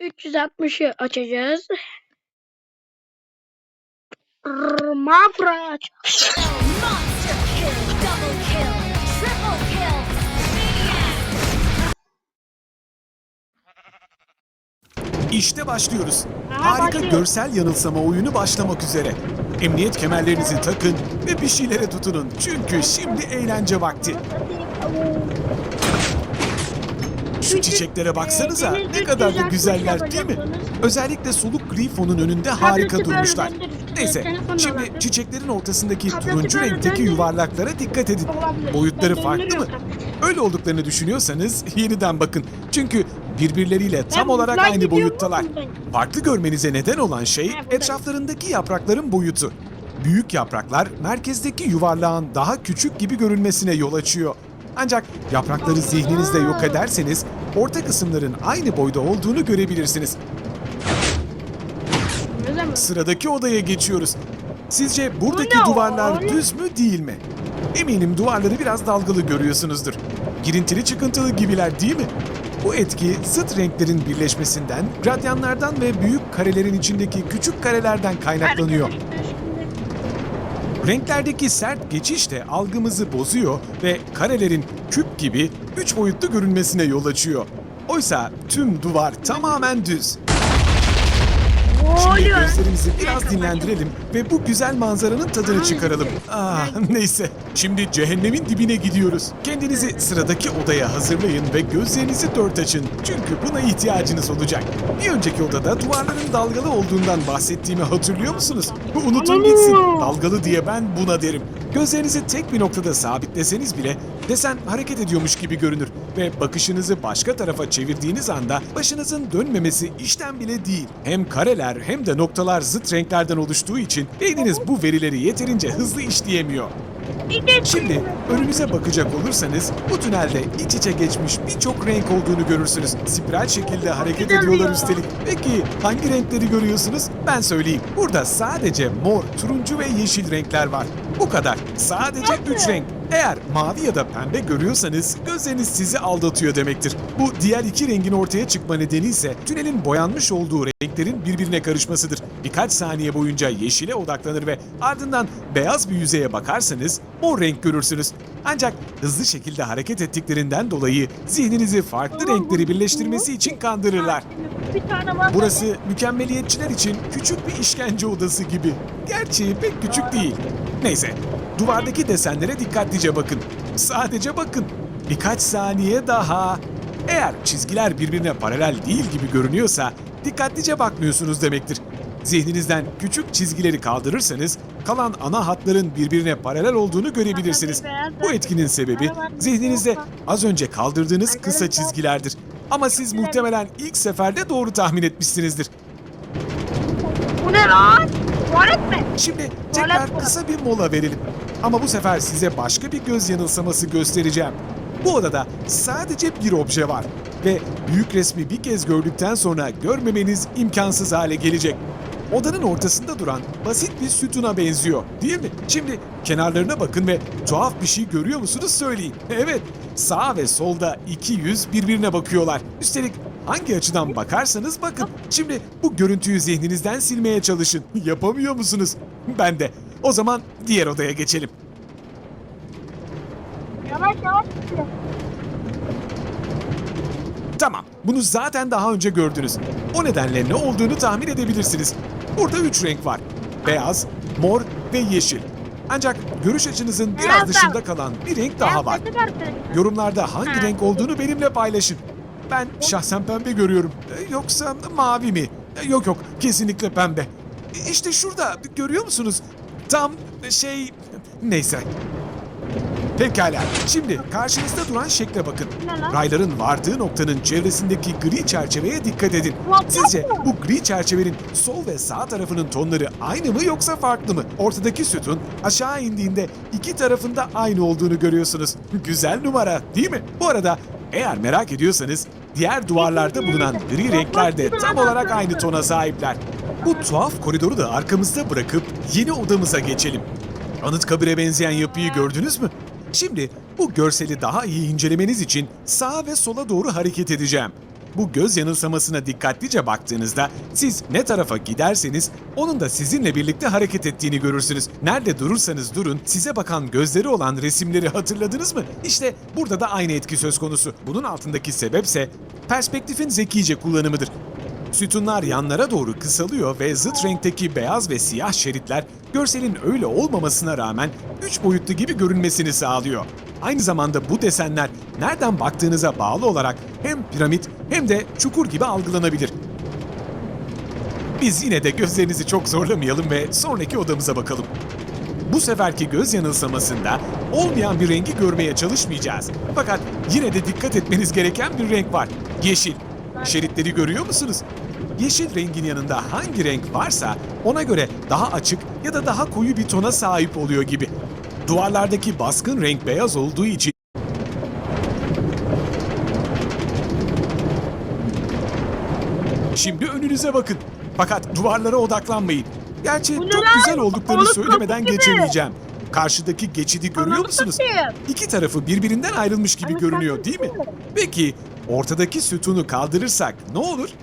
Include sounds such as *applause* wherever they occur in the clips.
360'ı açacağız. Mafra aç. Monster kill, double kill, triple kill, maniac! İşte başlıyoruz. Aha, Harika başlıyor. görsel yanılsama oyunu başlamak üzere. Emniyet kemerlerinizi takın ve bir şeylere tutunun. Çünkü şimdi eğlence vakti. Şu çiçeklere baksanıza ne kadar da güzeller değil mi? Özellikle soluk gri fonun önünde harika durmuşlar. Neyse, şimdi çiçeklerin ortasındaki turuncu renkteki yuvarlaklara dikkat edin. Boyutları farklı mı? Öyle olduklarını düşünüyorsanız *laughs* yeniden bakın. Çünkü birbirleriyle tam olarak aynı boyuttalar. Farklı görmenize neden olan şey etraflarındaki yaprakların boyutu. Büyük yapraklar merkezdeki yuvarlağın daha küçük gibi görünmesine yol açıyor. Ancak yaprakları zihninizde yok ederseniz orta kısımların aynı boyda olduğunu görebilirsiniz. Sıradaki odaya geçiyoruz. Sizce buradaki Bu ne duvarlar oğlum? düz mü değil mi? Eminim duvarları biraz dalgalı görüyorsunuzdur. Girintili çıkıntılı gibiler değil mi? Bu etki zıt renklerin birleşmesinden, gradyanlardan ve büyük karelerin içindeki küçük karelerden kaynaklanıyor. Renklerdeki sert geçiş de algımızı bozuyor ve karelerin küp gibi üç boyutlu görünmesine yol açıyor. Oysa tüm duvar tamamen düz. Şimdi oluyor? gözlerimizi biraz dinlendirelim ve bu güzel manzaranın tadını çıkaralım. Ah neyse. Şimdi cehennemin dibine gidiyoruz. Kendinizi sıradaki odaya hazırlayın ve gözlerinizi dört açın. Çünkü buna ihtiyacınız olacak. Bir önceki odada duvarların dalgalı olduğundan bahsettiğimi hatırlıyor musunuz? Bu unutun gitsin. Dalgalı diye ben buna derim. Gözlerinizi tek bir noktada sabitleseniz bile desen hareket ediyormuş gibi görünür ve bakışınızı başka tarafa çevirdiğiniz anda başınızın dönmemesi işten bile değil. Hem kareler hem de noktalar zıt renklerden oluştuğu için beyniniz bu verileri yeterince hızlı işleyemiyor. Şimdi önünüze bakacak olursanız bu tünelde iç içe geçmiş birçok renk olduğunu görürsünüz. Spiral şekilde hareket ediyorlar üstelik. Peki hangi renkleri görüyorsunuz? Ben söyleyeyim. Burada sadece mor, turuncu ve yeşil renkler var. Bu kadar. Sadece üç renk. Eğer mavi ya da pembe görüyorsanız gözleriniz sizi aldatıyor demektir. Bu diğer iki rengin ortaya çıkma nedeni ise tünelin boyanmış olduğu renklerin birbirine karışmasıdır. Birkaç saniye boyunca yeşile odaklanır ve ardından beyaz bir yüzeye bakarsanız mor renk görürsünüz. Ancak hızlı şekilde hareket ettiklerinden dolayı zihninizi farklı renkleri birleştirmesi için kandırırlar. Burası mükemmeliyetçiler için küçük bir işkence odası gibi. Gerçi pek küçük değil. Neyse, duvardaki desenlere dikkatlice bakın. Sadece bakın. Birkaç saniye daha. Eğer çizgiler birbirine paralel değil gibi görünüyorsa dikkatlice bakmıyorsunuz demektir. Zihninizden küçük çizgileri kaldırırsanız kalan ana hatların birbirine paralel olduğunu görebilirsiniz. Bu etkinin sebebi zihninizde az önce kaldırdığınız kısa çizgilerdir. Ama siz muhtemelen ilk seferde doğru tahmin etmişsinizdir. Bu ne lan? Tuvalet mi? Şimdi tekrar kısa bir mola verelim. Ama bu sefer size başka bir göz yanılsaması göstereceğim. Bu odada sadece bir obje var ve büyük resmi bir kez gördükten sonra görmemeniz imkansız hale gelecek. Odanın ortasında duran basit bir sütuna benziyor, değil mi? Şimdi kenarlarına bakın ve tuhaf bir şey görüyor musunuz söyleyin. *laughs* Evet, sağ ve solda iki yüz birbirine bakıyorlar. Üstelik hangi açıdan bakarsanız bakın. Şimdi bu görüntüyü zihninizden silmeye çalışın. *laughs* Yapamıyor musunuz? Ben de. O zaman diğer odaya geçelim. Yavaş yavaş gidiyor. Tamam, bunu zaten daha önce gördünüz. O nedenle ne olduğunu tahmin edebilirsiniz. Burada üç renk var. Beyaz, mor ve yeşil. Ancak görüş açınızın biraz Beyaz da- dışında kalan bir renk daha var. Yorumlarda hangi Ha. renk olduğunu benimle paylaşın. Ben şahsen pembe görüyorum. E, Yoksa mavi mi? E, Yok yok, kesinlikle pembe. E, İşte şurada, görüyor musunuz? Tam şey... Neyse. Pekala. Şimdi karşınızda duran şekle bakın. Rayların vardığı noktanın çevresindeki gri çerçeveye dikkat edin. Sizce bu gri çerçevenin sol ve sağ tarafının tonları aynı mı yoksa farklı mı? Ortadaki sütun aşağı indiğinde iki tarafında aynı olduğunu görüyorsunuz. Güzel numara değil mi? Bu arada eğer merak ediyorsanız diğer duvarlarda bulunan gri renkler de tam olarak aynı tona sahipler. Bu tuhaf koridoru da arkamızda bırakıp yeni odamıza geçelim. Anıtkabir'e benzeyen yapıyı gördünüz mü? Şimdi bu görseli daha iyi incelemeniz için sağa ve sola doğru hareket edeceğim. Bu göz yanılsamasına dikkatlice baktığınızda siz ne tarafa giderseniz onun da sizinle birlikte hareket ettiğini görürsünüz. Nerede durursanız durun size bakan gözleri olan resimleri hatırladınız mı? İşte burada da aynı etki söz konusu. Bunun altındaki sebepse perspektifin zekice kullanımıdır. Sütunlar yanlara doğru kısalıyor ve zıt renkteki beyaz ve siyah şeritler görselin öyle olmamasına rağmen üç boyutlu gibi görünmesini sağlıyor. Aynı zamanda bu desenler nereden baktığınıza bağlı olarak hem piramit hem de çukur gibi algılanabilir. Biz yine de gözlerinizi çok zorlamayalım ve sonraki odamıza bakalım. Bu seferki göz yanılsamasında olmayan bir rengi görmeye çalışmayacağız. Fakat yine de dikkat etmeniz gereken bir renk var. Yeşil. Şeritleri görüyor musunuz? Yeşil rengin yanında hangi renk varsa ona göre daha açık ya da daha koyu bir tona sahip oluyor gibi. Duvarlardaki baskın renk beyaz olduğu için Şimdi önünüze bakın. Fakat duvarlara odaklanmayın. Gerçi Bu ne çok güzel olduklarını söylemeden kapı gibi. geçemeyeceğim. Karşıdaki geçidi görüyor musunuz? İki tarafı birbirinden ayrılmış gibi görünüyor değil mi? Peki ortadaki sütunu kaldırırsak ne olur? *laughs*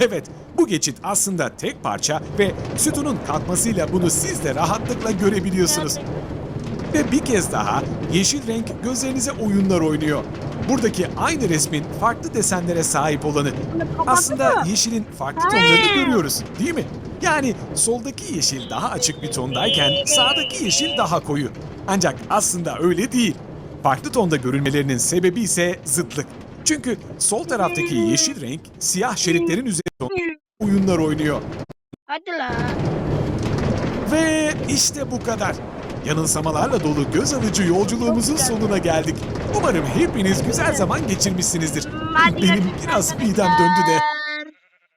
Evet, bu geçit aslında tek parça ve sütunun kalkmasıyla bunu siz de rahatlıkla görebiliyorsunuz. Ve bir kez daha yeşil renk gözlerinize oyunlar oynuyor. Buradaki aynı resmin farklı desenlere sahip olanı. Aslında yeşilin farklı tonlarını görüyoruz değil mi? Yani soldaki yeşil daha açık bir tondayken sağdaki yeşil daha koyu. Ancak aslında öyle değil. Farklı tonda görünmelerinin sebebi ise zıtlık. Çünkü sol taraftaki yeşil renk siyah şeritlerin üzerinde oyunlar oynuyor. Hadi la. Ve işte bu kadar. Yanılsamalarla dolu göz alıcı yolculuğumuzun sonuna geldik. Umarım hepiniz güzel zaman geçirmişsinizdir. Benim biraz midem döndü de.